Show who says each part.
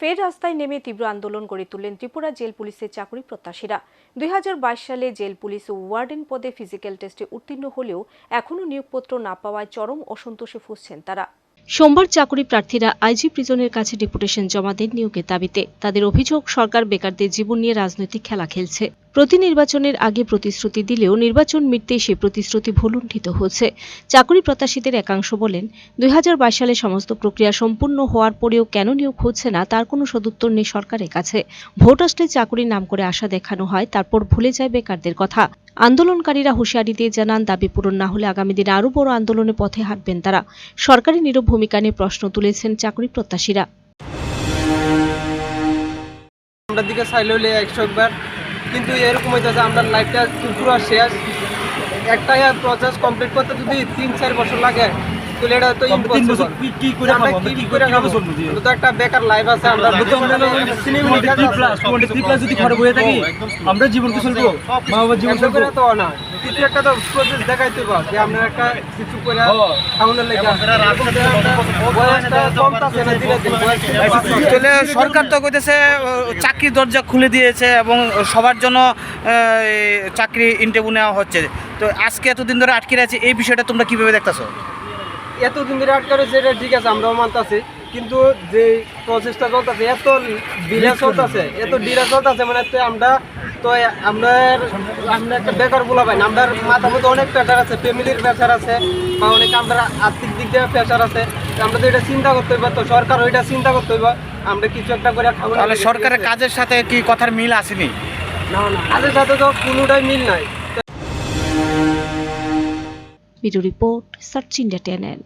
Speaker 1: ফের রাস্তায় নেমে তীব্র আন্দোলন গড়ে তুললেন ত্রিপুরা জেল পুলিশের চাকরি প্রত্যাশীরা। দুই হাজার বাইশ সালে জেল পুলিশ ওয়ার্ডেন পদে ফিজিক্যাল টেস্টে উত্তীর্ণ হলেও এখনও নিয়োগপত্র না পাওয়ায় চরম অসন্তোষে ফুসছেন তারা। সোমবার চাকরি প্রার্থীরা আইজি প্রিজনের কাছে ডেপুটেশন জমা দেন নিয়োগের দাবিতে। তাদের অভিযোগ, সরকার বেকারদের জীবন নিয়ে রাজনৈতিক খেলা খেলছে। প্রতি নির্বাচনের আগে প্রতিশ্রুতি দিলেও নির্বাচন মিটতেই সে প্রতিশ্রুতি ভুলুণ্ঠিত হচ্ছে। চাকরি প্রত্যাশীদের একাংশ বলেন, দুই হাজার বাইশ সালে সমস্ত প্রক্রিয়া সম্পূর্ণ হওয়ার পরেও কেন নিয়োগ হচ্ছে না তার কোনো সদুত্তর নেই সরকারের কাছে। ভোট আসলে চাকরির নাম করে আশা দেখানো হয়, তারপর ভুলে যায় বেকারদের কথা। আন্দোলনকারীরা হুঁশিয়ারি দিয়ে জানান, দাবি পূরণ না হলে আগামী দিনে আরও বড় আন্দোলনের পথে হাঁটবেন তারা। সরকারি নীরব ভূমিকা নিয়ে প্রশ্ন তুলেছেন চাকরি প্রত্যাশীরা।
Speaker 2: আমরা দিকে একশো একবার কিন্তু এরকম হইতেছে, আমরা লাইফটা পুরো শেষ। একটা প্রসেস কমপ্লিট করতে যদি তিন, চার বছর লাগে তাহলে এটা তো
Speaker 3: আমরা তিন বছর
Speaker 2: impossible।
Speaker 3: কি- কি করে খাব? আমরা
Speaker 2: কি
Speaker 3: কি
Speaker 2: করে
Speaker 3: করে
Speaker 2: খাব?
Speaker 3: চলবো দিয়ে?
Speaker 2: তো একটা বেকার লাইফ আছে আমরা বুঝতে।
Speaker 3: প্লাস প্লাস যদি থাকি আমরা জীবন কি চলবো মা বাবার জীবন চলবো
Speaker 2: তো না কিছু একটা তো প্রসেস দেখাইতে পার যে আমরা একটা কিছু করে খাওয়ানোর লেগে বয়সটা কমতাছে না ধীরে ধীরে বয়স
Speaker 4: সরকার তো কইতেছে ও, চাকরির দরজা খুলে দিয়েছে এবং সবার জন্য চাকরি ইন্টারভিউ নেওয়া হচ্ছে তো আজকে এতদিন ধরে আটকে আছে এই বিষয়টা তোমরা কীভাবে দেখতেছো
Speaker 2: এতদিন ধরে আটকা রয়েছে এটা ঠিক আছে আমরাও মানতেছি। কিন্তু যে প্রসেসটা চলতেছে এত ডিলে চলতেছে এত ডিলে চলতেছে মানে তো আমরা তো আমরা আমরা একটা বেকার বলা পাই না আমরা মাথার মধ্যে অনেক প্রেশার আছে ফ্যামিলির প্রেশার আছে বা অনেক আমরা আর্থিক দিক দিয়ে প্রেশার আছে আমরা তো এটা চিন্তা করতে হইব তো সরকার ওইটা চিন্তা করতে হইব আমরা কিছু একটা করে খাব
Speaker 4: তাহলে সরকারের কাজের সাথে কি কথার মিল আসেনি?
Speaker 2: না না কাজের সাথে তো কোনোটাই মিল নাই।
Speaker 1: Report search India টেনেল